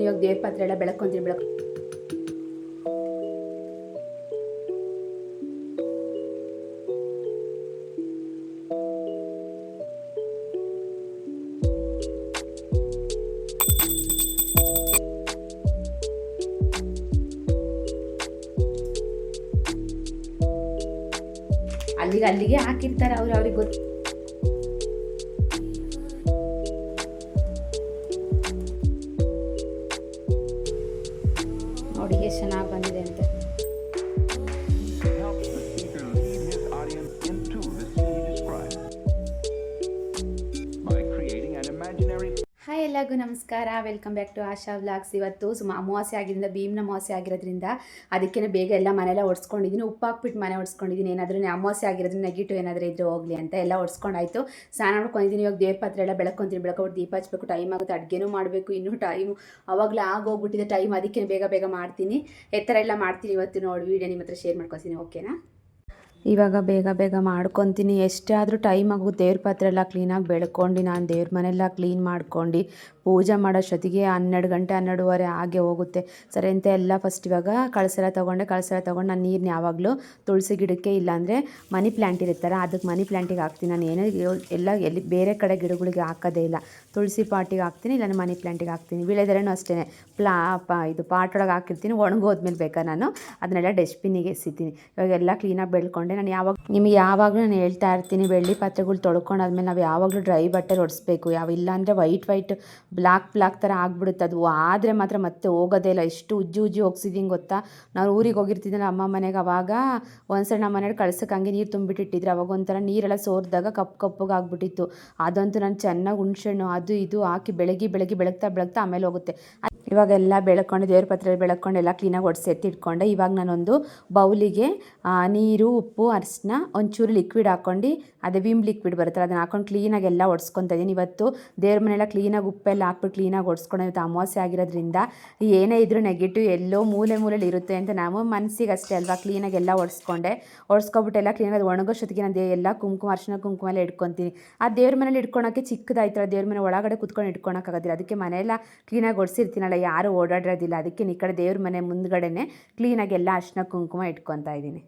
ಬೆಳ್ಕೊತೀನಿ ಇವಾಗ ದೇವ್ರ ಪಾತ್ರೆ ಎಲ್ಲ ಬೆಳಕೊಂತೀನಿ ಬೆಳಕು. ಅಲ್ಲಿಗೆ ಅಲ್ಲಿಗೆ ಹಾಕಿರ್ತಾರೆ ಅವ್ರು ಅವ್ರಿಗೆ ಗೊತ್ತು. ನಮಸ್ಕಾರ. Welcome back to Asha vlogs ಇವತ್ತು ಸುಮ ಅಮಾವಾಸ್ಯೆ ಆಗಿದ್ದರಿಂದ ಭೀಮ್ನ ಅಮಾವಾಸ್ಯೆ ಆಗಿರೋದ್ರಿಂದ ಅದಕ್ಕೆ ಬೇಗ ಎಲ್ಲ ಮನೆಯೆಲ್ಲ ಹೊಡ್ಸ್ಕೊಂಡಿದ್ದೀನಿ ಉಪ್ಪು ಹಾಕ್ಬಿಟ್ಟು ಮನೆ ಒಡ್ಸ್ಕೊಂಡಿದ್ದೀನಿ. ಏನಾದರೂ ಅಮಾವಾಸ್ಯೆ ಆಗಿರೋದ್ರಿಂದ ನೆಗೆಟಿವ್ ಏನಾದರೂ ಇದ್ದರೆ ಹೋಗಲಿ ಅಂತ ಎಲ್ಲ ಹೊಡ್ಸ್ಕೊಂಡಾಯ್ತು ಸ್ನಾನ ಮಾಡ್ಕೊಂಡಿದ್ದೀನಿ. ಇವಾಗ ದೇವ್ರ ಪಾತ್ರೆ ಎಲ್ಲ ಬೆಳಕೊಂತೀನಿ. ಬೆಳಕೊಬಿಟ್ಟು ದೀಪ ಹಚ್ಬೇಕು. ಟೈಮ್ ಆಗುತ್ತೆ. ಅಡುಗೆನೂ ಮಾಡಬೇಕು. ಇನ್ನೂ ಟೈಮು ಅವಾಗಲೇ ಆಗೋಗ್ಬಿಟ್ಟಿದೆ ಟೈಮ್ ಅದಕ್ಕೆ ಬೇಗ ಬೇಗ ಮಾಡ್ತೀನಿ. ಎತ್ತರ ಎಲ್ಲ ಮಾಡ್ತೀನಿ ಇವತ್ತು ನೋಡಿ. ವೀಡಿಯೋ ನಿಮ್ಮ ಹತ್ರ ಶೇರ್ ಮಾಡ್ಕೊತೀನಿ ಓಕೆನಾ ಇವಾಗ ಬೇಗ ಬೇಗ ಮಾಡ್ಕೊತೀನಿ. ಎಷ್ಟೇ ಆದರೂ ಟೈಮ್ ಆಗುತ್ತೆ. ದೇವ್ರ ಪಾತ್ರೆ ಎಲ್ಲ ಕ್ಲೀನಾಗಿ ಬೆಳ್ಕೊಂಡು, ನಾನು ದೇವ್ರ ಮನೆಲ್ಲ ಕ್ಲೀನ್ ಮಾಡ್ಕೊಂಡು ಪೂಜೆ ಮಾಡೋಷ್ಟೊತ್ತಿಗೆ ಹನ್ನೆರಡು ಗಂಟೆ ಹನ್ನೆರಡುವರೆ ಹಾಗೆ ಹೋಗುತ್ತೆ. ಸರಿ ಅಂತ ಎಲ್ಲ ಫಸ್ಟ್ ಇವಾಗ ಕಳಸೆಲ್ಲ ತೊಗೊಂಡೆ, ಕಳಸೆಲ್ಲ ತೊಗೊಂಡು ನಾನು ನೀರನ್ನ ಯಾವಾಗಲೂ ತುಳಸಿ ಗಿಡಕ್ಕೆ ಇಲ್ಲಾಂದರೆ ಮನಿ ಪ್ಲ್ಯಾಂಟ್ ಇರುತ್ತಲ್ಲ, ಅದಕ್ಕೆ ಮನಿ ಪ್ಲ್ಯಾಂಟಿಗೆ ಹಾಕ್ತೀನಿ. ನಾನು ಏನೇ ಎಲ್ಲ ಎಲ್ಲಿ ಬೇರೆ ಕಡೆ ಗಿಡಗಳಿಗೆ ಹಾಕೋದೇ ಇಲ್ಲ. ತುಳಸಿ ಪಾಟಿಗೆ ಹಾಕ್ತೀನಿ ಇಲ್ಲ ಮನಿ ಪ್ಲ್ಯಾಂಟಿಗೆ ಹಾಕ್ತೀನಿ. ವಿಳೆದರೇನು ಅಷ್ಟೇ ಪ್ಲಾ, ಪಾ, ಇದು ಪಾಟ್ ಒಳಗೆ ಹಾಕಿರ್ತೀನಿ ಒಣಗೋದ್ಮೇಲೆ ಬೇಕಾ ನಾನು? ಅದನ್ನೆಲ್ಲ ಡಸ್ಟ್ಬಿನ್ನಿಗೆ ಎಸಿತೀನಿ ಇವಾಗ ಎಲ್ಲ ಕ್ಲೀನಾಗಿ ಬೆಳ್ಕೊಂಡೆ. ನಾನು ಯಾವಾಗ, ನಿಮಗೆ ಯಾವಾಗಲೂ ನಾನು ಹೇಳ್ತಾ ಇರ್ತೀನಿ, ಬೆಳ್ಳಿ ಪಾತ್ರೆಗಳು ತೊಳ್ಕೊಂಡಾದ್ಮೇಲೆ ನಾವು ಯಾವಾಗಲೂ ಡ್ರೈ ಬಟ್ಟೆ ಒಡಿಸ್ಬೇಕು. ಯಾವ ಇಲ್ಲಾಂದರೆ ವೈಟ್ ವೈಟ್ ಬ್ಲ್ಯಾಕ್ ಬ್ಲ್ಯಾಕ್ ಥರ ಆಗ್ಬಿಡುತ್ತೆ ಅದು. ಆದರೆ ಮಾತ್ರ ಮತ್ತೆ ಹೋಗೋದೇ ಇಲ್ಲ. ಎಷ್ಟು ಉಜ್ಜಿ ಉಜ್ಜಿ ಹೋಗ್ಸಿದ್ದೀನಿ ಗೊತ್ತಾ? ನಾನು ಊರಿಗೆ ಹೋಗಿರ್ತಿದ್ದೆ ಅಮ್ಮ ಮನೆಗೆ ಅವಾಗ ಒಂದ್ಸರಿ ನಮ್ಮ ಮನೇಲಿ ಕಳ್ಸಕ್ಕೆ ಹಂಗೆ ನೀರು ತುಂಬಿಟ್ಟಿಟ್ಟಿದ್ರು. ಅವಾಗ ಒಂಥರ ನೀರೆಲ್ಲ ಸೋರಿದಾಗ ಕಪ್ಪು ಕಪ್ಪಗೆ ಆಗ್ಬಿಟ್ಟಿತ್ತು. ಅದಂತೂ ನಾನು ಚೆನ್ನಾಗಿ ಹುಣ್ಸೆಣ್ಣು ಅದು ಇದು ಹಾಕಿ ಬೆಳಗ್ಗೆ ಬೆಳಗ್ಗೆ ಬೆಳಗ್ತಾ ಬೆಳಗ್ತಾ ಆಮೇಲೆ ಹೋಗುತ್ತೆ. ಇವಾಗೆಲ್ಲ ಬೆಳ್ಕೊಂಡು, ದೇವ್ರ ಪತ್ರೆಯಲ್ಲಿ ಬೆಳ್ಕೊಂಡು ಎಲ್ಲ ಕ್ಲೀನಾಗಿ ಒಡ್ಸಿ ಎತ್ತಿಟ್ಕೊಂಡೆ. ಇವಾಗ ನಾನೊಂದು ಬೌಲಿಗೆ ನೀರು, ಉಪ್ಪು, ಅರಿಶಿನ, ಒಂಚೂರು ಲಿಕ್ವಿಡ್ ಹಾಕ್ಕೊಂಡು ಅದೇ ವಿಮ್ ಲಿಕ್ವಿಡ್ ಬರುತ್ತಲ್ಲ ಅದನ್ನ ಹಾಕೊಂಡು ಕ್ಲೀನಾಗಿ ಎಲ್ಲ ಒಡ್ಸ್ಕೊತಾ ಇದ್ದೀನಿ ಇವತ್ತು ದೇವ್ರ ಮನೆಯೆಲ್ಲ ಕ್ಲೀನಾಗಿ ಉಪ್ಪೆಲ್ಲ ಹಾಕ್ಬಿಟ್ಟು ಕ್ಲೀನಾಗಿ ಒಡ್ಸ್ಕೊಂಡು ಇವತ್ತು ಅಮಾವಾಸ್ಯೆ ಆಗಿರೋದ್ರಿಂದ ಏನೇ ಇದ್ರೂ ನೆಗೆಟಿವ್ ಎಲ್ಲೋ ಮೂಲೆ ಮೂಲೆಯಲ್ಲಿ ಇರುತ್ತೆ ಅಂತ ನಾವು ಮನಸ್ಸಿಗೆ ಅಷ್ಟೇ ಅಲ್ವಾ. ಕ್ಲೀನಾಗಿ ಎಲ್ಲ ಒಡ್ಸ್ಕೊಂಡೆ. ಒಡ್ಸ್ಕೊಬಿಟ್ಟೆಲ್ಲ ಕ್ಲೀನಾಗಿ ಒಣಗೋಷ್ಟೊತ್ತಿಗೆ ನಾನು ಎಲ್ಲ ಕುಂಕುಮ, ಅರ್ಶನ ಕುಂಕುಮ ಎಲ್ಲ ಇಟ್ಕೊತೀನಿ. ಆ ದೇವ್ರ ಮನೇಲಿ ಇಟ್ಕೊಳಕ್ಕೆ ಚಿಕ್ಕದಾಯ್ತಲ್ಲ, ದೇವ್ರ ಮನೆ ಒಳಗಡೆ ಕುತ್ಕೊಂಡು ಇಟ್ಕೊಳಕ್ಕಾಗೋದಿಲ್ಲ. ಅದಕ್ಕೆ ಮನೆಯೆಲ್ಲ ಕ್ಲೀನಾಗಿ ಒಡ್ಸಿರ್ತೀನಲ್ಲ, ಯಾರು ಓಡಾಡಿರೋದಿಲ್ಲ. ಅದಕ್ಕೆ ಈ ಕಡೆ ದೇವ್ರ ಮನೆ ಮುಂದ್ಗಡೆನೆ ಕ್ಲೀನಾಗಿ ಎಲ್ಲ ಅರ್ಶನ ಕುಂಕುಮ ಇಟ್ಕೊತಾ ಇದ್ದೀನಿ.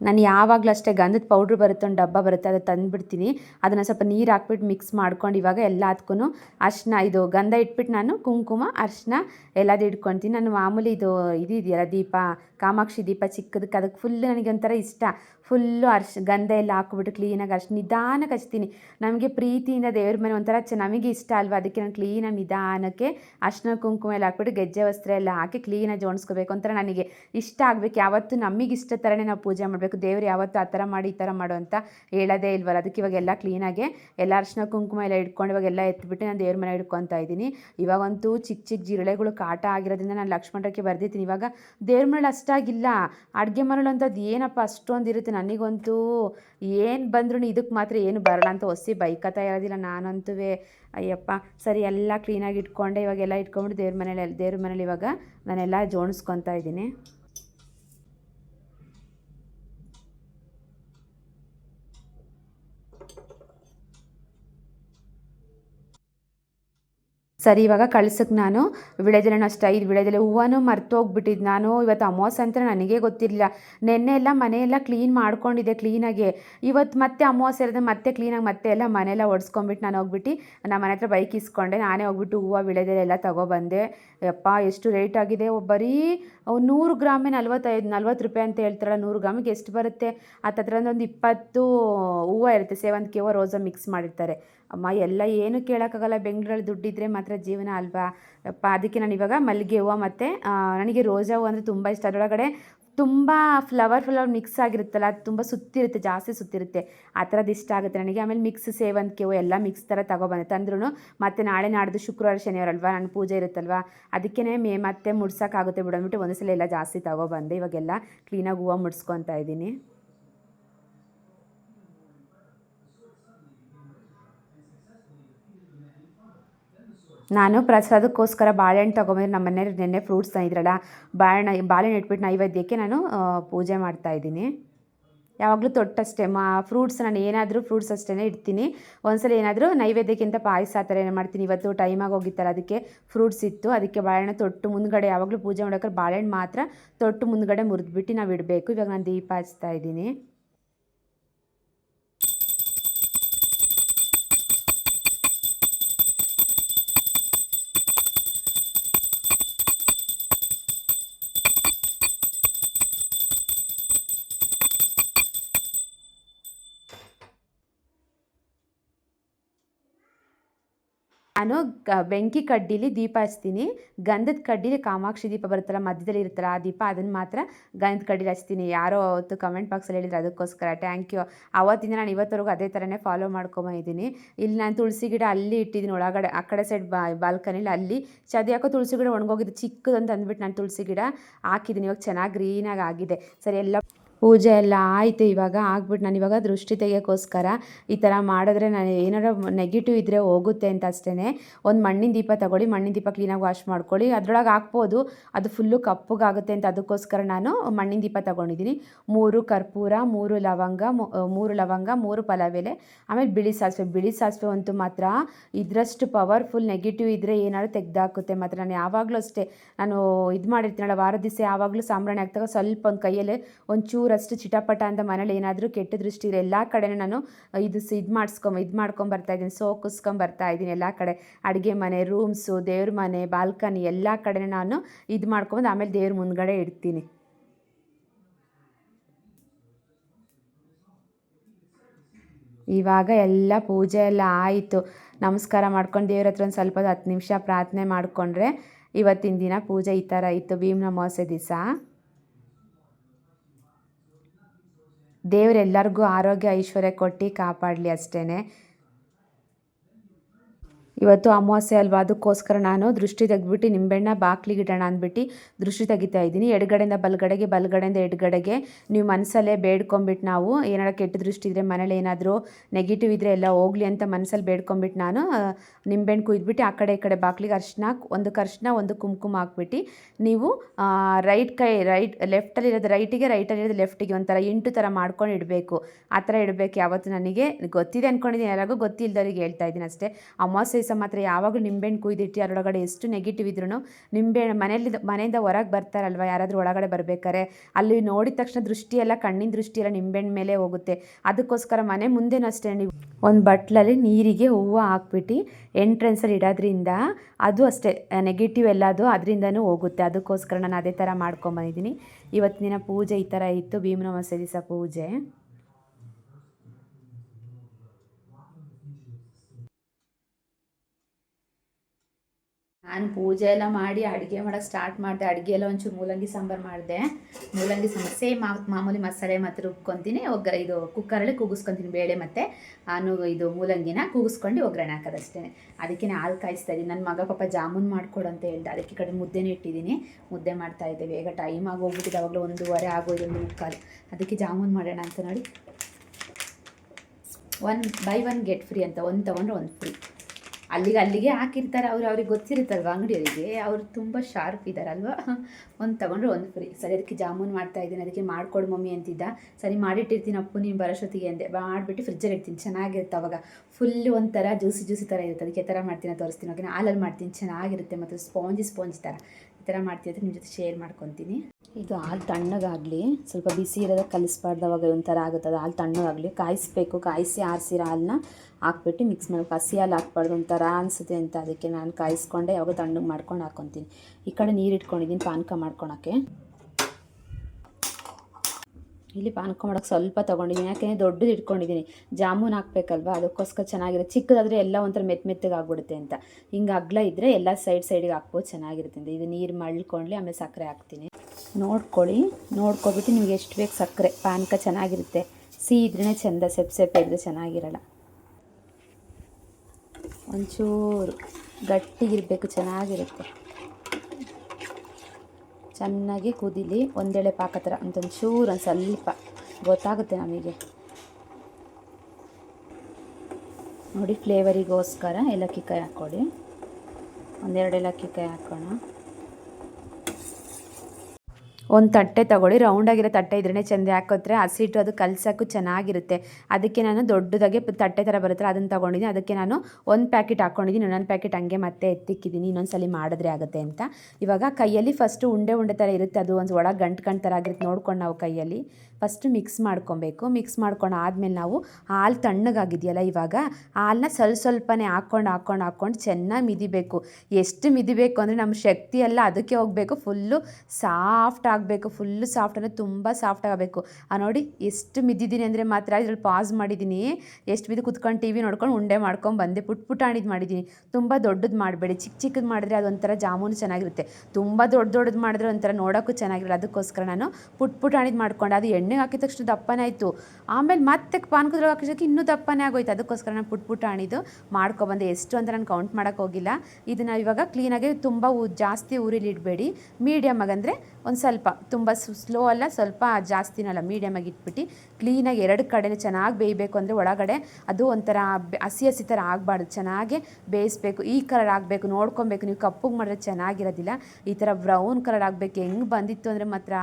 ನಾನು ಯಾವಾಗಲೂ ಅಷ್ಟೇ ಗಂಧದ ಪೌಡ್ರ್ ಬರುತ್ತೆ, ಒಂದು ಡಬ್ಬ ಬರುತ್ತೆ, ಅದು ತಂದುಬಿಡ್ತೀನಿ. ಅದನ್ನು ಸ್ವಲ್ಪ ನೀರು ಹಾಕ್ಬಿಟ್ಟು ಮಿಕ್ಸ್ ಮಾಡ್ಕೊಂಡು ಇವಾಗ ಎಲ್ಲದಕ್ಕೂ ಅರ್ಶಿನ, ಇದು ಗಂಧ ಇಟ್ಬಿಟ್ಟು ನಾನು ಕುಂಕುಮ, ಅರ್ಶಿನ ಎಲ್ಲದು ಇಟ್ಕೊತೀನಿ ನಾನು ಮಾಮೂಲಿ ಇದು ಇದು ಇದೆಯಲ್ಲ ದೀಪ, ಕಾಮಾಕ್ಷಿ ದೀಪ ಚಿಕ್ಕದಕ್ಕೆ, ಅದಕ್ಕೆ ಫುಲ್ ನನಗೆ ಒಂಥರ ಇಷ್ಟ. ಫುಲ್ಲು ಅರ್ಶ್, ಗಂಧ ಎಲ್ಲ ಹಾಕ್ಬಿಟ್ಟು ಕ್ಲೀನಾಗಿ ಅರ್ಶ್ ನಿಧಾನಕ್ಕೆ ಹಚ್ತೀನಿ ನಮಗೆ ಪ್ರೀತಿಯಿಂದ ದೇವ್ರ ಮನೆ ಒಂಥರ ಚ, ನಮಗೆ ಇಷ್ಟ ಅಲ್ವಾ? ಅದಕ್ಕೆ ನಾನು ಕ್ಲೀನಾಗಿ ನಿಧಾನಕ್ಕೆ ಅರ್ಶಿನ, ಕುಂಕುಮ ಎಲ್ಲ ಹಾಕ್ಬಿಟ್ಟು ಗೆಜ್ಜೆ ವಸ್ತ್ರ ಎಲ್ಲ ಹಾಕಿ ಕ್ಲೀನಾಗಿ ಜೋಡಿಸ್ಕೋಬೇಕು ಒಂಥರ ನನಗೆ. ಇಷ್ಟ ಆಗಬೇಕು. ಯಾವತ್ತೂ ನಮಗೆ ಇಷ್ಟ ಥರನೇ ನಾವು ಪೂಜೆ ಮಾಡಬೇಕು. ದೇವ್ರು ಯಾವತ್ತೂ ಆ ಥರ ಮಾಡಿ ಈ ಥರ ಮಾಡು ಅಂತ ಹೇಳೋದೇ ಇಲ್ವಲ್ಲ. ಅದಕ್ಕೆ ಇವಾಗ ಎಲ್ಲ ಕ್ಲೀನಾಗೆ ಎಲ್ಲ ಅರ್ಶಿನ, ಕುಂಕುಮ ಎಲ್ಲ ಇಟ್ಕೊಂಡು ಇವಾಗ ಎಲ್ಲ ಎತ್ಬಿಟ್ಟು ನಾನು ದೇವ್ರ ಮನೆ ಇಟ್ಕೊತಾ ಇದ್ದೀನಿ. ಇವಾಗಂತೂ ಚಿಕ್ಕ ಚಿಕ್ಕ ಜಿರಳೆಗಳು ಕಾಟ ಆಗಿರೋದ್ರಿಂದ ನಾನು ಲಕ್ಷ್ಮಣಕ್ಕೆ ಬರ್ದಿದ್ದೀನಿ. ಇವಾಗ ದೇವ್ರ ಮನೇಲಿ ಅಷ್ಟಾಗಿಲ್ಲ. ಅಡುಗೆ ಮರಳು ಅಂತದ್ದು ಏನಪ್ಪ ಅಷ್ಟೊಂದು ಇರುತ್ತೆ. ನನಗಂತೂ ಏನು ಬಂದ್ರೂ ಇದಕ್ಕೆ ಮಾತ್ರ ಏನು ಬರಲ್ಲ ಅಂತ ಹೊಸಿ ಬೈಕತ್ತಾ ಇರೋದಿಲ್ಲ ನಾನಂತೂ ಅಯ್ಯಪ್ಪ, ಸರಿ ಎಲ್ಲ ಕ್ಲೀನಾಗಿ ಇಟ್ಕೊಂಡೆ. ಇವಾಗೆಲ್ಲ ಇಟ್ಕೊಂಡು ದೇವ್ರ ಮನೇಲಿ ದೇವ್ರ ಮನೇಲಿ ಇವಾಗ ನಾನೆಲ್ಲ ಜೋಡಿಸ್ಕೊತಾ ಇದ್ದೀನಿ. ಸರಿ, ಇವಾಗ ಕಳ್ಸಕ್ಕೆ ನಾನು ವಿಳೆದೆಲೆ ಅಷ್ಟೇ, ಐದು ವಿಳೆದೆಲೆ ಹೂವನೂ ಮರ್ತೋಗ್ಬಿಟ್ಟಿದ್ದು ನಾನು. ಇವತ್ತು ಅಮಾವಾಸ್ಯೆ ಅಂತ ನನಗೆ ಗೊತ್ತಿರಲಿಲ್ಲ. ನೆನ್ನೆ ಎಲ್ಲ ಮನೆಯೆಲ್ಲ ಕ್ಲೀನ್ ಮಾಡ್ಕೊಂಡಿದ್ದೆ ಕ್ಲೀನಾಗಿ ಇವತ್ತು ಮತ್ತೆ ಅಮಾವಾಸ್ಯೆ ಇರೋದು, ಮತ್ತೆ ಕ್ಲೀನಾಗಿ ಮತ್ತೆ ಎಲ್ಲ ಮನೆಯೆಲ್ಲ ಒಡ್ಸ್ಕೊಂಬಿಟ್ಟು ನಾನು ಹೋಗ್ಬಿಟ್ಟು ನಮ್ಮ ಮನೆ ಹತ್ರ ಬೈಕ್ ಇಸ್ಕೊಂಡೆ. ನಾನೇ ಹೋಗ್ಬಿಟ್ಟು ಹೂವು ವಿಳೆದೆಲೆ ಎಲ್ಲ ತೊಗೊಬಂದೆ. ಯಪ್ಪ, ಎಷ್ಟು ರೇಟ್ ಆಗಿದೆ. ಬರೀ ನೂರು ಗ್ರಾಮೇ ನಲ್ವತ್ತೈದು, ನಲ್ವತ್ತು ರೂಪಾಯಿ ಅಂತ ಹೇಳ್ತಾರಲ್ಲ, ನೂರು ಗ್ರಾಮಿಗೆ ಎಷ್ಟು ಬರುತ್ತೆ? ಹತ್ತತ್ರ ಒಂದು ಇಪ್ಪತ್ತು ಹೂವು ಇರುತ್ತೆ, ಸೇವಂತಿಗೆ ಹೂವು, ರೋಸ ಮಿಕ್ಸ್ ಮಾಡಿರ್ತಾರೆ. ಅಮ್ಮ, ಎಲ್ಲ ಏನು ಕೇಳೋಕ್ಕಾಗಲ್ಲ, ಬೆಂಗಳೂರಲ್ಲಿ ದುಡ್ಡಿದ್ರೆ ಮಾತ್ರ ಜೀವನ ಅಲ್ವಾ? ಅದಕ್ಕೆ ನಾನು ಇವಾಗ ಮಲ್ಲಿಗೆ ಹೂವು ಮತ್ತು ನನಗೆ ರೋಜಾ ಹೂವು ಅಂದರೆ ತುಂಬ ಇಷ್ಟ. ಅದರೊಳಗಡೆ ತುಂಬ ಫ್ಲವರ್ ಫ್ಲವರ್ ಮಿಕ್ಸ್ ಆಗಿರುತ್ತಲ್ಲ, ಅದು ತುಂಬ ಸುತ್ತಿರುತ್ತೆ, ಜಾಸ್ತಿ ಸುತ್ತಿರುತ್ತೆ. ಆ ಥರದ್ದು ಇಷ್ಟ ಆಗುತ್ತೆ ನನಗೆ. ಆಮೇಲೆ ಮಿಕ್ಸ್ ಸೇವಂತಿಗೆ ಎಲ್ಲ ಮಿಕ್ಸ್ ಥರ ತಗೊಬಂದೆ. ತಂದ್ರೂ ಮತ್ತೆ ನಾಳೆ ನಾಡ್ದು ಶುಕ್ರವಾರ, ಶನಿವಾರ ಅಲ್ವಾ? ನನ್ನ ಪೂಜೆ ಇರುತ್ತಲ್ವಾ? ಅದಕ್ಕೇ ಮೇ ಮತ್ತೆ ಮುಡ್ಸೋಕ್ಕಾಗುತ್ತೆ ಬಿಡಂದ್ಬಿಟ್ಟು ಒಂದು ಸಲ ಎಲ್ಲ ಜಾಸ್ತಿ ತಗೊಬಂದೆ. ಇವಾಗೆಲ್ಲ ಕ್ಲೀನಾಗಿ ಹೂವು ಮುಡ್ಸ್ಕೊತಾ ಇದ್ದೀನಿ. ನಾನು ಪ್ರಸಾದಕ್ಕೋಸ್ಕರ ಬಾಳೆಹಣ್ಣು ತೊಗೊಂಬಂದ್ರೆ ನಮ್ಮ ಮನೆಯವ್ರು ನೆನ್ನೆ ಫ್ರೂಟ್ಸ್ ತಂದಿದ್ರಲ್ಲ, ಬಾಳೆಹಣ್ಣು ಬಾಳೆಹಣ್ಣು ಇಟ್ಬಿಟ್ಟು ನೈವೇದ್ಯಕ್ಕೆ ನಾನು ಪೂಜೆ ಪೂಜೆ ಮಾಡ್ತಾಯಿದ್ದೀನಿ ಯಾವಾಗಲೂ ತೊಟ್ಟಷ್ಟೇ, ಮಾ ಫ್ರೂಟ್ಸ್ ನಾನು ಏನಾದರೂ ಫ್ರೂಟ್ಸ್ ಅಷ್ಟೇ ಇಡ್ತೀನಿ. ಒಂದ್ಸಲ ಏನಾದರೂ ನೈವೇದ್ಯಕ್ಕಿಂತ ಪಾಯಸ ಆ ಥರ ಏನು ಮಾಡ್ತೀನಿ. ಇವತ್ತು ಟೈಮಾಗಿ ಹೋಗಿತ್ತಲ್ಲ, ಅದಕ್ಕೆ ಫ್ರೂಟ್ಸ್ ಇತ್ತು. ಅದಕ್ಕೆ ಬಾಳೆಹಣ್ಣು ತೊಟ್ಟು ಮುಂದ್ಗಡೆ ಯಾವಾಗಲೂ ಪೂಜೆ ಮಾಡೋಕ್ಕೆ ಬಾಳೆಹಣ್ಣು ಮಾತ್ರ ತೊಟ್ಟು ಮುಂದ್ಗಡೆ ಮುರಿದ್ಬಿಟ್ಟು ನಾವು ಇಡಬೇಕು. ಇವಾಗ ನಾನು ದೀಪ ಹಚ್ತಾ ಇದ್ದೀನಿ. ನಾನು ಗ, ಬೆಂಕಿ ಕಡ್ಡಿಲಿ ದೀಪ ಹಚ್ತೀನಿ. ಗಂಧದ ಕಡ್ಡಿಲಿ ಕಾಮಾಕ್ಷಿ ದೀಪ ಬರುತ್ತಲ್ಲ, ಮಧ್ಯದಲ್ಲಿ ಇರುತ್ತಲ್ಲ, ಆ ದೀಪ ಅದನ್ನು ಮಾತ್ರ ಗಂಧದ ಕಡ್ಡಿಲಿ ಹಚ್ತೀನಿ. ಯಾರೋ ಅವತ್ತು ಕಮೆಂಟ್ ಬಾಕ್ಸಲ್ಲಿ ಹೇಳಿದ್ರು ಅದಕ್ಕೋಸ್ಕರ ಥ್ಯಾಂಕ್ ಯು ಅವತ್ತಿಂದ ನಾನು ಇವತ್ತವರೆಗೂ ಅದೇ ಥರನೇ ಫಾಲೋ ಮಾಡ್ಕೊಂಬಂದಿದ್ದೀನಿ ಇಲ್ಲಿ ನಾನು ತುಳಸಿ ಗಿಡ ಅಲ್ಲಿ ಇಟ್ಟಿದ್ದೀನಿ, ಒಳಗಡೆ, ಆ ಕಡೆ ಸೈಡ್ ಬಾ ಬಾಲ್ಕನಿಲಿ ಅಲ್ಲಿ ಚದಿ ಯಾಕೋ ತುಳಸಿ ಗಿಡ ಒಣಗೋಗಿದ್ದು ಚಿಕ್ಕದಂತ ಅಂದ್ಬಿಟ್ಟು ನಾನು ತುಳಸಿ ಗಿಡ ಹಾಕಿದ್ದೀನಿ. ಇವಾಗ ಚೆನ್ನಾಗಿ ಗ್ರೀನಾಗಿ ಆಗಿದೆ. ಸರಿ, ಎಲ್ಲ ಪೂಜೆ ಎಲ್ಲ ಆಯಿತು, ಇವಾಗ ಆಗ್ಬಿಟ್ಟು ನಾನು ಇವಾಗ ದೃಷ್ಟಿ ತೆಗೆಯೋಕ್ಕೋಸ್ಕರ ಈ ಥರ ಮಾಡಿದ್ರೆ ನಾನು ಏನಾರ ನೆಗೆಟಿವ್ ಇದ್ದರೆ ಹೋಗುತ್ತೆ ಅಂತ ಅಷ್ಟೇ ಒಂದು ಮಣ್ಣಿನ ದೀಪ ತಗೊಳ್ಳಿ, ಮಣ್ಣಿನ ದೀಪ ಕ್ಲೀನಾಗಿ ವಾಶ್ ಮಾಡ್ಕೊಳ್ಳಿ. ಅದರೊಳಗೆ ಹಾಕ್ಬೋದು. ಅದು ಫುಲ್ಲು ಕಪ್ಪಗಾಗುತ್ತೆ ಅಂತ ಅದಕ್ಕೋಸ್ಕರ ನಾನು ಮಣ್ಣಿನ ದೀಪ ತಗೊಂಡಿದ್ದೀನಿ ಮೂರು ಕರ್ಪೂರ, ಮೂರು ಲವಂಗ ಮೂರು ಲವಂಗ, ಮೂರು ಪಲಾವೆಲೆ. ಆಮೇಲೆ ಬಿಳಿ ಸಾಸಿವೆ ಬಿಳಿ ಸಾಸಿವೆ ಅಂತೂ ಮಾತ್ರ ಇದರಷ್ಟು ಪವರ್ಫುಲ್ ನೆಗೆಟಿವ್ ಇದ್ದರೆ ಏನಾದ್ರು ತೆಗ್ದಾಕುತ್ತೆ ಮಾತ್ರ. ನಾನು ಯಾವಾಗಲೂ ಅಷ್ಟೇ, ನಾನು ಇದು ಮಾಡಿರ್ತೀನಲ್ಲ ವಾರ ದಿವಸ ಯಾವಾಗಲೂ ಸಾಂಬ್ರಾಣಿ ಹಾಕ್ದಾಗ ಸ್ವಲ್ಪ ಒಂದು ಕೈಯಲ್ಲಿ ಒಂಚೂರಷ್ಟು ಚಿಟಪಟ ಅಂತ ಮನೇಲಿ ಏನಾದರೂ ಕೆಟ್ಟ ದೃಷ್ಟಿ ಇದೆ ಎಲ್ಲ ಕಡೆನೂ ನಾನು ಇದು ಇದು ಮಾಡಿಸ್ಕೊಂಬ ಇದು ಮಾಡ್ಕೊಂಡು ಬರ್ತಾ ಇದ್ದೀನಿ ಸೋಕಿಸ್ಕೊಂಬರ್ತಾ ಇದ್ದೀನಿ ಎಲ್ಲ ಕಡೆ. ಅಡುಗೆ ಮನೆ, ರೂಮ್ಸು, ದೇವ್ರ ಮನೆ, ಬಾಲ್ಕನಿ ಎಲ್ಲ ಕಡೆನೂ ನಾನು ಇದು ಮಾಡ್ಕೊಂಬಂದು ಆಮೇಲೆ ದೇವ್ರ ಮುಂದ್ಗಡೆ ಇಡ್ತೀನಿ. ಇವಾಗ ಎಲ್ಲ ಪೂಜೆ ಎಲ್ಲ ಆಯಿತು. ನಮಸ್ಕಾರ ಮಾಡ್ಕೊಂಡು ದೇವ್ರ ಹತ್ರ ಒಂದು ಸ್ವಲ್ಪ ಹೊತ್ತು ನಿಮಿಷ ಪ್ರಾರ್ಥನೆ ಮಾಡಿಕೊಂಡ್ರೆ ಇವತ್ತಿನ ದಿನ ಪೂಜೆ ಈ ಥರ ಇತ್ತು. ಭೀಮ್ನ ಅಮಾವಾಸ್ಯೆ ದಿವಸ. ದೇವರೆಲ್ಲರಿಗೂ ಆರೋಗ್ಯ ಐಶ್ವರ್ಯ ಕೊಟ್ಟು ಕಾಪಾಡಲಿ ಅಷ್ಟೇ ಇವತ್ತು ಅಮಾವಾಸ್ಯೆ ಅಲ್ವಾ? ಅದಕ್ಕೋಸ್ಕರ ನಾನು ದೃಷ್ಟಿ ತೆಗೆದ್ಬಿಟ್ಟು ನಿಂಬೆಣ್ಣ ಬಾಕ್ಲಿಗೆ ಇಡೋಣ ಅಂದ್ಬಿಟ್ಟು ದೃಷ್ಟಿ ತೆಗಿತಾ ಇದ್ದೀನಿ. ಎಡಗಡೆಯಿಂದ ಬಲಗಡೆಗೆ, ಬಲಗಡೆಯಿಂದ ಎಡಗಡೆಗೆ. ನೀವು ಮನಸ್ಸಲ್ಲೇ ಬೇಡ್ಕೊಂಬಿಟ್ಟು ನಾವು ಏನಾರ ಕೆಟ್ಟ ದೃಷ್ಟಿ ಇದ್ದರೆ ಮನೇಲಿ ಏನಾದರೂ ನೆಗೆಟಿವ್ ಇದ್ದರೆ ಎಲ್ಲ ಹೋಗಲಿ ಅಂತ ಮನಸ್ಸಲ್ಲಿ ಬೇಡ್ಕೊಂಬಿಟ್ಟು ನಾನು ನಿಂಬೆಣ್ಣು ನಿಂಬೆಹಣ್ಣು ಕುಯ್ದುಬಿಟ್ಟು ಆ ಕಡೆ ಈ ಕಡೆ ಬಾಕ್ಲಿಗೆ ಅರ್ಶಿನ ಒಂದು ಅರ್ಶಿನ ಒಂದು ಕುಂಕುಮ ಹಾಕ್ಬಿಟ್ಟು ನೀವು ರೈಟ್ ಕೈ, ರೈಟ್ ಲೆಫ್ಟಲ್ಲಿ ಇರೋದು ರೈಟಿಗೆ ರೈಟಲ್ಲಿ ಇರೋದು ಲೆಫ್ಟಿಗೆ ಒಂಥರ ಇಂಟು ಥರ ಮಾಡ್ಕೊಂಡು ಇಡಬೇಕು. ಆ ಥರ ಇಡಬೇಕು ಯಾವತ್ತು ನನಗೆ ಗೊತ್ತಿದೆ ಅಂದ್ಕೊಂಡಿದ್ದೀನಿ ಯಾರಿಗೂ ಗೊತ್ತಿಲ್ಲದವ್ರಿಗೆ ಹೇಳ್ತಾ ಇದ್ದೀನಿ ಅಷ್ಟೇ. ಅಮಾವಾಸ್ಯೆ ದಿವಸ ಮಾತ್ರ ಯಾವಾಗಲೂ ನಿಂಬೆಹಣ್ಣು ಕುಯ್ದಿಟ್ಟು ಅದರೊಳಗಡೆ ಎಷ್ಟು ನೆಗೆಟಿವ್ ಇದ್ರೂ ನಿಂಬೆ ಮನೆಯಲ್ಲಿ ಮನೆಯಿಂದ ಹೊರಗೆ ಬರ್ತಾರಲ್ವ? ಯಾರಾದರೂ ಒಳಗಡೆ ಬರಬೇಕಾರೆ ಅಲ್ಲಿ ನೋಡಿದ ತಕ್ಷಣ ದೃಷ್ಟಿಯೆಲ್ಲ, ಕಣ್ಣಿನ ದೃಷ್ಟಿ ಎಲ್ಲ ನಿಂಬೆಹಣ್ಣು ಮೇಲೆ ಹೋಗುತ್ತೆ. ಅದಕ್ಕೋಸ್ಕರ ಮನೆ ಮುಂದೆನೂ ಅಷ್ಟೇ ನೀವು ಒಂದು ಬಟ್ಲಲ್ಲಿ ನೀರಿಗೆ ಹೂವು ಹಾಕ್ಬಿಟ್ಟು ಎಂಟ್ರೆನ್ಸಲ್ಲಿ ಇಡೋದ್ರಿಂದ ಅದು ಅಷ್ಟೇ ನೆಗೆಟಿವ್ ಎಲ್ಲದು ಅದರಿಂದನೂ ಹೋಗುತ್ತೆ. ಅದಕ್ಕೋಸ್ಕರ ನಾನು ಅದೇ ಥರ ಮಾಡ್ಕೊಂಬಂದಿದ್ದೀನಿ ಇವತ್ತಿನ ಪೂಜೆ ಈ ಥರ ಇತ್ತು. ಭೀಮನ ಮಸೆ ದಿವಸ ಪೂಜೆ. ನಾನು ಪೂಜೆ ಎಲ್ಲ ಮಾಡಿ ಅಡುಗೆ ಮಾಡೋಕ್ಕೆ ಸ್ಟಾರ್ಟ್ ಮಾಡಿದೆ. ಅಡುಗೆ ಎಲ್ಲ ಒಂಚೂರು ಮೂಲಂಗಿ ಸಾಂಬಾರು ಮಾಡಿದೆ. ಮೂಲಂಗಿ ಸಾಂಬಾರು ಸೇಮ್ ಮಾಮೂಲಿ ಮಸಾಲೆ ಮತ್ತು ರುಬ್ಕೊತೀನಿ. ಒಗ್ಗರ ಇದು ಕುಕ್ಕರಲ್ಲಿ ಕೂಗಿಸ್ಕೊತೀನಿ ಬೇಳೆ ಮತ್ತು ನಾನು ಇದು ಮೂಲಂಗಿನ ಕೂಗಿಸ್ಕೊಂಡು ಒಗ್ಗರಣೆ ಹಾಕೋದಷ್ಟೇ. ಅದಕ್ಕೆ ಹಾಲು ಕಾಯಿಸ್ತಾ ಇದ್ದೀನಿ ನನ್ನ ಮಗ ಪಾಪ ಜಾಮೂನ್ ಮಾಡಿಕೊಡು ಅಂತ ಹೇಳ್ದೆ. ಅದಕ್ಕೆ ಕಡೆ ಮುದ್ದೆನೇ ಇಟ್ಟಿದ್ದೀನಿ ಮುದ್ದೆ ಮಾಡ್ತಾ ಇದ್ದೆ. ಬೇಗ ಟೈಮ್ ಆಗಿ ಹೋಗ್ಬಿಟ್ಟಿದೆ ಅವಾಗಲೂ ಒಂದೂವರೆ ಆಗೋದು ಒಂದು ಮುಕ್ಕಾಲು. ಅದಕ್ಕೆ ಜಾಮೂನ್ ಮಾಡೋಣ ಅಂತ ನೋಡಿ. One buy one get free ಅಂತ. ಒಂದು ತೊಗೊಂಡ್ರೆ ಒಂದು ಫ್ರೀ ಅಲ್ಲಿಗೆ ಅಲ್ಲಿಗೆ ಹಾಕಿರ್ತಾರೆ, ಅವ್ರು ಅವ್ರಿಗೆ ಗೊತ್ತಿರುತ್ತಲ್ವ ಅಂಗಡಿಯವರಿಗೆ? ಅವ್ರು ತುಂಬ ಶಾರ್ಪ್ ಇದ್ದಾರಲ್ವ ಒಂದು ತೊಗೊಂಡ್ರೆ ಒಂದು ಫ್ರೀ ಸರಿ, ಅದಕ್ಕೆ ಜಾಮೂನ್ ಮಾಡ್ತಾ ಇದ್ದೀನಿ, ಅದಕ್ಕೆ ಮಾಡ್ಕೊಡು ಮಮ್ಮಿ ಅಂತಿದ್ದ. ಸರಿ, ಮಾಡಿಟ್ಟಿರ್ತೀನಿ ಅಪ್ಪು, ನೀನು ಬರೋಷ್ಟೊತ್ತಿಗೆ ಅಂದೆ. ಮಾಡಿಬಿಟ್ಟು ಫ್ರಿಜ್ಜಲ್ಲಿ ಇಡ್ತೀನಿ, ಚೆನ್ನಾಗಿರುತ್ತೆ ಅವಾಗ. ಫುಲ್ ಒಂಥರ ಜ್ಯೂಸಿ ಜ್ಯೂಸಿ ಥರ ಇರುತ್ತೆ. ಅದಕ್ಕೆ ಥರ ಮಾಡ್ತೀನಿ ತೋರಿಸ್ತೀನಿ ಓಕೆನಾ ಹಾಲಲ್ಲಿ ಮಾಡ್ತೀನಿ, ಚೆನ್ನಾಗಿರುತ್ತೆ, ಮತ್ತು ಸ್ಪಾಂಜಿ ಸ್ಪಾಂಜ್ ಥರ ಥರ ಮಾಡ್ತೀವಿ ಅಂತ ನಿಮ್ಮ ಜೊತೆ ಶೇರ್ ಮಾಡ್ಕೊತೀನಿ. ಇದು ಹಾಲು ತಣ್ಣಗಾಗಲಿ, ಸ್ವಲ್ಪ ಬಿಸಿ ಇರೋದ ಕಲಿಸ್ಬಾರ್ದು, ಅವಾಗ ಒಂಥರ ಆಗುತ್ತೆ. ಅದು ಹಾಲು ತಣ್ಣಗಾಗಲಿ, ಕಾಯಿಸ್ಬೇಕು, ಕಾಯಿಸಿ ಆರಿಸಿರೋ ಹಾಲನ್ನ ಹಾಕ್ಬಿಟ್ಟು ಮಿಕ್ಸ್ ಮಾಡ್ಬೇಕು ಹಸಿ ಹಾಲು ಹಾಕ್ಬಾರ್ದು, ಒಂಥರ ಅನಿಸುತ್ತೆ ಅಂತ. ಅದಕ್ಕೆ ನಾನು ಕಾಯಿಸ್ಕೊಂಡೆ ಯಾವಾಗ ತಣ್ಣಗೆ ಮಾಡ್ಕೊಂಡು ಹಾಕ್ಕೊತೀನಿ ಈ ಕಡೆ ನೀರು ಇಟ್ಕೊಂಡಿದ್ದೀನಿ, ಪಾನಕ ಮಾಡ್ಕೊಳಕ್ಕೆ. ಇಲ್ಲಿ ಪಾನಕ ಮಾಡೋಕ್ಕೆ ಸ್ವಲ್ಪ ತೊಗೊಂಡಿದ್ದೀನಿ ಯಾಕೆಂದರೆ ದೊಡ್ಡದು ಇಟ್ಕೊಂಡಿದ್ದೀನಿ ಜಾಮೂನ್ ಹಾಕ್ಬೇಕಲ್ವ? ಅದಕ್ಕೋಸ್ಕರ ಚೆನ್ನಾಗಿರುತ್ತೆ ಚಿಕ್ಕದಾದರೆ ಎಲ್ಲ ಒಂಥರ ಮೆತ್ತ ಮೆತ್ತಗೆ ಆಗ್ಬಿಡುತ್ತೆ ಅಂತ. ಹಿಂಗೆ ಅಗ್ಲ ಇದ್ದರೆ ಎಲ್ಲ ಸೈಡ್ ಸೈಡಿಗೆ ಹಾಕ್ಬೋದು, ಚೆನ್ನಾಗಿರುತ್ತೆ ಇದು ನೀರು ಮಳ್ಕೊಳ್ಳಿ ಆಮೇಲೆ ಸಕ್ಕರೆ ಹಾಕ್ತೀನಿ. ನೋಡ್ಕೊಳ್ಳಿ. ನೋಡ್ಕೊಬಿಟ್ಟು ನಿಮ್ಗೆ ಎಷ್ಟು ಬೇಕು ಸಕ್ಕರೆ. ಪಾನಕ ಚೆನ್ನಾಗಿರುತ್ತೆ. ಸಿಹಿ ಇದ್ರೇ ಚೆಂದ, ಸೆಪ್ ಸೆಪ್ಪೆ ಇದ್ದರೆ ಚೆನ್ನಾಗಿರಲ್ಲ. ಒಂಚೂರು ಗಟ್ಟಿಗಿರಬೇಕು ಚೆನ್ನಾಗಿರುತ್ತೆ. ಚೆನ್ನಾಗಿ ಕುದಿಲಿ, ಒಂದೆಳೆ ಪಾಕ ಥರ ಅಂತ ಚೂರು, ಒಂದು ಸ್ವಲ್ಪ. ಗೊತ್ತಾಗುತ್ತೆ ನಮಗೆ. ನೋಡಿ ಫ್ಲೇವರಿಗೋಸ್ಕರ ಏಲಕ್ಕಿ ಕಾಯಿ ಹಾಕ್ಕೊಡಿ ಒಂದೆರಡು ಏಲಕ್ಕಿ ಕಾಯಿ ಒಂದು ತಟ್ಟೆ ತಗೊಳ್ಳಿ. ರೌಂಡಾಗಿರೋ ತಟ್ಟೆ ಇದ್ರೇ ಚೆಂದ ಹಾಕೋತ್ರೆ ಹಸಿಟ್ಟು ಅದು ಕಲ್ಸೋಕ್ಕೂ ಚೆನ್ನಾಗಿರುತ್ತೆ. ಅದಕ್ಕೆ ನಾನು ದೊಡ್ಡದಾಗೆ ತಟ್ಟೆ ಥರ ಬರುತ್ತಲ್ಲ, ಅದನ್ನು ತೊಗೊಂಡಿದ್ದೀನಿ. ಅದಕ್ಕೆ ನಾನು ಒಂದು ಪ್ಯಾಕೆಟ್ ಹಾಕ್ಕೊಂಡಿದ್ದೀನಿ ಇನ್ನೊಂದು ಪ್ಯಾಕೆಟ್ ಹಂಗೆ ಮತ್ತೆ ಎತ್ತಿಕ್ಕಿದ್ದೀನಿ. ಇನ್ನೊಂದು ಸಲ ಮಾಡಿದ್ರೆ ಆಗುತ್ತೆ ಅಂತ. ಇವಾಗ ಕೈಯಲ್ಲಿ ಫಸ್ಟು ಉಂಡೆ ಉಂಡೆ ಥರ ಇರುತ್ತೆ. ಅದು ಒಂದು ಒಳಗೆ ಗಂಟು ಗಂಟು ಥರ ಆಗಿರುತ್ತೆ. ನೋಡ್ಕೊಂಡು ನಾವು ಕೈಯಲ್ಲಿ. ಫಸ್ಟು ಮಿಕ್ಸ್ ಮಾಡ್ಕೊಬೇಕು. ಮಿಕ್ಸ್ ಮಾಡ್ಕೊಂಡು ಆದಮೇಲೆ ನಾವು ಹಾಲು ತಣ್ಣಗಾಗಿದೆಯಲ್ಲ ಇವಾಗ ಹಾಲನ್ನ ಸ್ವಲ್ಪ ಸ್ವಲ್ಪನೇ ಹಾಕ್ಕೊಂಡು ಹಾಕ್ಕೊಂಡು ಹಾಕ್ಕೊಂಡು ಚೆನ್ನಾಗಿ ಮಿದಿಬೇಕು. ಎಷ್ಟು ಮಿದಿಬೇಕು ಅಂದರೆ ನಮ್ಮ ಶಕ್ತಿ ಎಲ್ಲ ಅದಕ್ಕೆ ಹೋಗಬೇಕು. ಫುಲ್ಲು ಸಾಫ್ಟ್ ಆಗಬೇಕು. ಫುಲ್ಲು ಸಾಫ್ಟ್ ಅಂದರೆ ತುಂಬ ಸಾಫ್ಟ್ ಆಗಬೇಕು. ಆ ನೋಡಿ, ಎಷ್ಟು ಮಿದ್ದಿದ್ದೀನಿ ಅಂದರೆ ಮಾತ್ರ ಇದ್ರಲ್ಲಿ ಪಾಸ್ ಮಾಡಿದ್ದೀನಿ ಎಷ್ಟು ಮಿದಿ ಕುತ್ಕೊಂಡು ಟಿ ವಿ ನೋಡ್ಕೊಂಡು ಉಂಡೆ ಮಾಡ್ಕೊಂಡು ಬಂದೆ. ಪುಟ್ ಪುಟಾಣಿದ್ದು ಮಾಡಿದ್ದೀನಿ ತುಂಬ ದೊಡ್ಡದು ಮಾಡಬೇಡಿ. ಚಿಕ್ಕ ಚಿಕ್ಕದು ಮಾಡಿದ್ರೆ ಅದೊಂಥರ ಜಾಮೂನು ಚೆನ್ನಾಗಿರುತ್ತೆ. ತುಂಬ ದೊಡ್ಡ ದೊಡ್ಡದು ಮಾಡಿದ್ರೆ ಒಂಥರ ನೋಡೋಕ್ಕೂ ಚೆನ್ನಾಗಿರಲ್ಲ. ಅದಕ್ಕೋಸ್ಕರ ನಾನು ಪುಟ್ ಪುಟಾಣಿದ್ದು ಮಾಡ್ಕೊಂಡು. ಅದು ಎಣ್ಣೆಗೆ ಹಾಕಿದ ತಕ್ಷಣ ದಪ್ಪನೇ ಆಯಿತು. ಆಮೇಲೆ ಮತ್ತೆ ಪಾನಕದ್ರೊಳಗೆ ಹಾಕಿದಕ್ಕೆ ಇನ್ನೂ ದಪ್ಪನೇ ಆಗೋಯ್ತು. ಅದಕ್ಕೋಸ್ಕರ ನಾನು ಪುಟ್ ಪುಟಾಣಿದು ಮಾಡ್ಕೊಬಂದೆ. ಎಷ್ಟು ಅಂತ ನಾನು ಕೌಂಟ್ ಮಾಡೋಕ್ಕೆ ಹೋಗಿಲ್ಲ. ಇದನ್ನು ಇವಾಗ ಕ್ಲೀನಾಗಿ ತುಂಬ ಜಾಸ್ತಿ ಊರಿಲಿ ಇಡಬೇಡಿ. ಮೀಡಿಯಮ್ ಅಂದರೆ ಒಂದು ಸ್ವಲ್ಪ, ತುಂಬ ಸ್ಲೋ ಅಲ್ಲ, ಸ್ವಲ್ಪ ಜಾಸ್ತಿನಲ್ಲ ಮೀಡಿಯಮಾಗಿ ಇಟ್ಬಿಟ್ಟು ಕ್ಲೀನಾಗಿ ಎರಡು ಕಡೆನೂ ಚೆನ್ನಾಗಿ ಬೇಯಬೇಕು ಅಂದರೆ ಒಳಗಡೆ ಅದು ಒಂಥರ ಹಸಿ ಹಸಿ ಥರ ಆಗಬಾರ್ದು. ಚೆನ್ನಾಗೆ ಬೇಯಿಸ್ಬೇಕು. ಈ ಕಲರ್ ಆಗಬೇಕು. ನೋಡ್ಕೊಬೇಕು. ನೀವು ಕಪ್ಪಗೆ ಮಾಡಿದ್ರೆ ಚೆನ್ನಾಗಿರೋದಿಲ್ಲ. ಈ ಥರ ಬ್ರೌನ್ ಕಲರ್ ಆಗಬೇಕು. ಹೆಂಗೆ ಬಂದಿತ್ತು ಅಂದರೆ ಮಾತ್ರ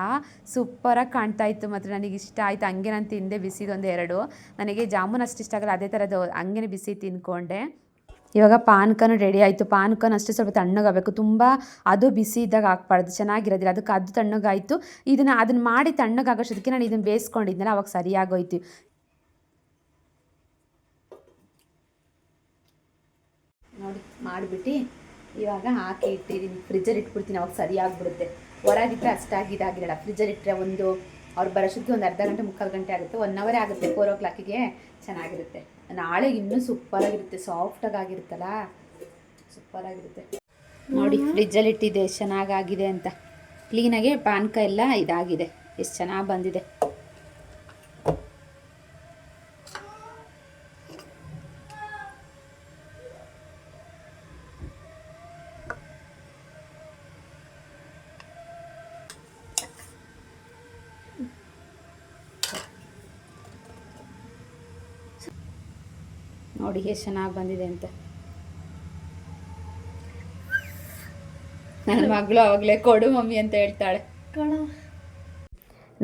ಸೂಪರಾಗಿ ಕಾಣ್ತಾ ಇತ್ತು ಮಾತ್ರ. ನನಗೆ ಇಷ್ಟ ಆಯಿತು, ಹಂಗೆ ನಾನು ತಿಂದೆ ಬಿಸಿದೊಂದು ಎರಡು. ನನಗೆ ಜಾಮೂನ್ ಅಷ್ಟು ಇಷ್ಟ ಆಗಲ್ಲ, ಅದೇ ಥರದ್ದು ಹಂಗೆ ಬಿಸಿ ತಿನ್ಕೊಂಡೆ ಇವಾಗ ಪಾನ್ಕನೂ ರೆಡಿ ಆಯಿತು. ಪಾನ್ಕನ್ ಅಷ್ಟೇ ಸ್ವಲ್ಪ ತಣ್ಣಗಾಗಬೇಕು. ತುಂಬ ಅದು ಬಿಸಿ ಇದ್ದಾಗ ಹಾಕ್ಬಾರ್ದು, ಚೆನ್ನಾಗಿರೋದಿಲ್ಲ. ಅದಕ್ಕೆ ಅದು ತಣ್ಣಗಾಯಿತು. ಇದನ್ನು ಅದನ್ನು ಮಾಡಿ ತಣ್ಣಗಾಗೋಷ್ಟೊತ್ತಿಗೆ ನಾನು ಇದನ್ನು ಬೇಯಿಸ್ಕೊಂಡಿದ್ನಲ್ಲ, ಅವಾಗ ಸರಿಯಾಗೋಯ್ತು. ನೋಡಿ, ಮಾಡಿಬಿಟ್ಟು ಇವಾಗ ಹಾಕಿ ಇಟ್ಟಿದ್ದೀನಿ ಫ್ರಿಜ್ಜಲ್ಲಿ ಇಟ್ಬಿಡ್ತೀನಿ, ಅವಾಗ ಸರಿಯಾಗಿಬಿಡುತ್ತೆ. ಹೊರಗಿದ್ರೆ ಅಷ್ಟಾಗಿ ಇದಾಗಿರಲ್ಲ. ಫ್ರಿಜ್ಜಲ್ಲಿ ಇಟ್ಟರೆ ಒಂದು ಅವ್ರು ಬರೋಷ್ಟೊತ್ತಿಗೆ ಒಂದು ಅರ್ಧ ಗಂಟೆ ಮುಕ್ಕಾಲು ಗಂಟೆ ಆಗುತ್ತೆ ಒನ್ ಅವರೇ ಆಗುತ್ತೆ ಫೋರ್ ಓ ಕ್ಲಾಕಿಗೆ ಚೆನ್ನಾಗಿರುತ್ತೆ. ನಾಳೆ ಇನ್ನೂ ಸೂಪರ್ ಸೂಪರಾಗಿರುತ್ತೆ ಸಾಫ್ಟಾಗಿ ಆಗಿರುತ್ತಲ್ಲ? ಸೂಪರ್ ಆಗಿರುತ್ತೆ ನೋಡಿ ಫ್ರಿಜ್ಜಲ್ಲಿ ಇಟ್ಟಿದೆ ಎಷ್ಟು ಚೆನ್ನಾಗಾಗಿದೆ ಅಂತ. ಕ್ಲೀನಾಗಿ ಪಾನ್ಕ ಎಲ್ಲ ಇದಾಗಿದೆ, ಎಷ್ಟು ಚೆನ್ನಾಗಿ ಬಂದಿದೆ. ನೋಡಿ ಎಷ್ಟು ಚೆನ್ನಾಗಿ ಬಂದಿದೆ ಅಂತ. ನನ್ನ ಮಗಳು ಅವಾಗಲೇ ಕೊಡು ಮಮ್ಮಿ ಅಂತ ಹೇಳ್ತಾಳೆ.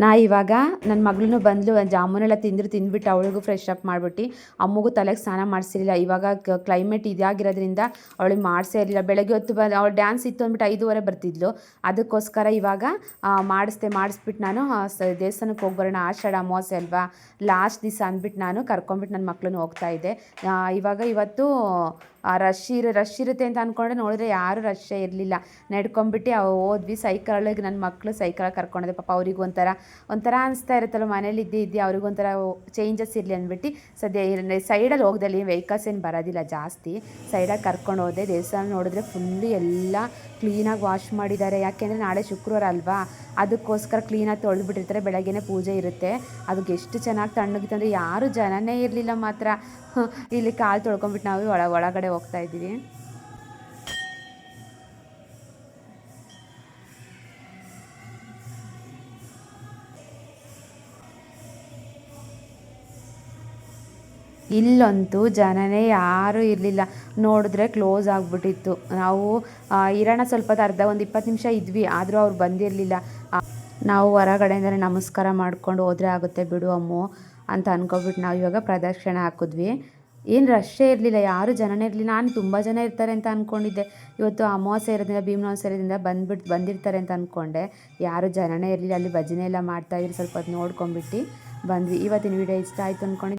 ನಾ ಇವಾಗ ನನ್ನ ಮಗಳೂ ಬಂದಳು ಜಾಮೂನೆಲ್ಲ ತಿಂದ್ರು ತಿಂದ್ಬಿಟ್ಟು ಅವಳಿಗೂ ಫ್ರೆಶ್ ಅಪ್ ಮಾಡಿಬಿಟ್ಟು. ಅಮ್ಮಗೂ ತಲೆಗೆ ಸ್ನಾನ ಮಾಡಿಸಿರಲಿಲ್ಲ. ಇವಾಗ ಕ್ಲೈಮೇಟ್ ಇದಾಗಿರೋದ್ರಿಂದ ಅವಳಿಗೆ ಮಾಡಿಸೇ ಇರಲಿಲ್ಲ. ಬೆಳಗ್ಗೆ ಹೊತ್ತು ಬಂದು ಅವಳು ಡ್ಯಾನ್ಸ್ ಇತ್ತು ಅಂದ್ಬಿಟ್ಟು ಐದೂವರೆ ಬರ್ತಿದ್ಲು. ಅದಕ್ಕೋಸ್ಕರ ಇವಾಗ ಮಾಡಿಸ್ದೆ ಮಾಡಿಸ್ಬಿಟ್ಟು ನಾನು ದೇವಸ್ಥಾನಕ್ಕೆ ಹೋಗಿ ಆಷಾಢ ಅಮಾವಾಸ್ಯೆ ಅಲ್ವಾ? ಲಾಸ್ಟ್ ದಿವಸ ಅಂದ್ಬಿಟ್ಟು ನಾನು ಕರ್ಕೊಂಬಿಟ್ಟು ನನ್ನ ಮಕ್ಕಳನ್ನು ಹೋಗ್ತಾ ಇದ್ದೆ. ಇವಾಗ ಇವತ್ತು ರಶ್ ಇರ ರಶ್ ಇರುತ್ತೆ ಅಂತ ಅಂದ್ಕೊಂಡೆ ನೋಡಿದ್ರೆ ಯಾರೂ ರಶ್ಶೇ ಇರಲಿಲ್ಲ. ನಡ್ಕೊಂಬಿಟ್ಟು ಅವು ಹೋದ್ವಿ ಸೈಕಲಿಗೆ ನನ್ನ ಮಕ್ಕಳು ಸೈಕಲ್ ಕರ್ಕೊಂಡಿದ್ದೆ ಪಾಪ ಅವ್ರಿಗೂ ಒಂಥರ ಒಂಥರ ಅನಿಸ್ತಾ ಇರುತ್ತಲ್ಲ ಮನೇಲಿ ಇದ್ದೇ ಇದ್ದೆ ಅವ್ರಿಗೊಂಥರ ಚೇಂಜಸ್ ಇರಲಿ ಅಂದ್ಬಿಟ್ಟು ಸದ್ಯ ಸೈಡಲ್ಲಿ ಹೋಗ್ದಲ್ಲಿ ವೆಹಿಕಲ್ಸ್ ಏನು ಬರೋದಿಲ್ಲ ಜಾಸ್ತಿ. ಸೈಡಾಗಿ ಕರ್ಕೊಂಡು ಹೋದೆ, ದೇವಸ್ಥಾನ ನೋಡಿದ್ರೆ ಫುಲ್ಲು ಎಲ್ಲ ಕ್ಲೀನಾಗಿ ವಾಶ್ ಮಾಡಿದ್ದಾರೆ. ಯಾಕೆಂದರೆ ನಾಳೆ ಶುಕ್ರವಾರ ಅಲ್ವಾ? ಅದಕ್ಕೋಸ್ಕರ ಕ್ಲೀನಾಗಿ ತೊಳೆದ್ಬಿಟ್ಟಿರ್ತಾರೆ. ಬೆಳಗ್ಗೆನೇ ಪೂಜೆ ಇರುತ್ತೆ. ಅದಕ್ಕೆ ಎಷ್ಟು ಚೆನ್ನಾಗಿ ತಣ್ಣಗಿತ್ತು ಅಂದರೆ ಯಾರೂ ಜನನೇ ಇರಲಿಲ್ಲ ಮಾತ್ರ. ಇಲ್ಲಿ ಕಾಲು ತೊಳ್ಕೊಂಬಿಟ್ಟು ನಾವು ಒಳ ಒಳಗಡೆ ಹೋಗ್ತಾ ಇದ್ದೀವಿ. ಇಲ್ಲಂತೂ ಜನನೇ ಯಾರೂ ಇರಲಿಲ್ಲ. ನೋಡಿದ್ರೆ ಕ್ಲೋಸ್ ಆಗಿಬಿಟ್ಟಿತ್ತು. ನಾವು ಇರೋಣ ಸ್ವಲ್ಪ ಅರ್ಧ ಒಂದು ಇಪ್ಪತ್ತು ನಿಮಿಷ ಇದ್ವಿ, ಆದರೂ ಅವ್ರು ಬಂದಿರಲಿಲ್ಲ. ನಾವು ಹೊರಗಡೆಯಿಂದಲೇ ನಮಸ್ಕಾರ ಮಾಡ್ಕೊಂಡು ಹೋದರೆ ಆಗುತ್ತೆ ಬಿಡು ಅಮ್ಮು ಅಂತ ಅನ್ಕೊಬಿಟ್ಟು ನಾವು ಇವಾಗ ಪ್ರದಕ್ಷಿಣೆ ಹಾಕಿದ್ವಿ. ಏನು ರಶ್ಶೇ ಇರಲಿಲ್ಲ, ಯಾರೂ ಜನನೇ ಇರಲಿಲ್ಲ. ನಾನು ತುಂಬ ಜನ ಇರ್ತಾರೆ ಅಂತ ಅಂದ್ಕೊಂಡಿದ್ದೆ ಇವತ್ತು ಅಮಾವಾಸ್ಯೆ ಇರೋದ್ರಿಂದ ಭೀಮನವಾಸ್ಯೆ ಇರೋದ್ರಿಂದ ಬಂದ್ಬಿಟ್ಟು ಬಂದಿರ್ತಾರೆ ಅಂತ ಅಂದ್ಕೊಂಡೆ ಯಾರೂ ಜನನೇ ಇರಲಿಲ್ಲ, ಅಲ್ಲಿ ಭಜನೆ ಎಲ್ಲ ಮಾಡ್ತಾಯಿದ್ರು ಸ್ವಲ್ಪ ಹೊತ್ತು ನೋಡ್ಕೊಂಬಿಟ್ಟು ಬಂದ್ವಿ. ಇವತ್ತಿನ ವಿಡಿಯೋ ಇಷ್ಟ ಆಯಿತು ಅಂದ್ಕೊಂಡು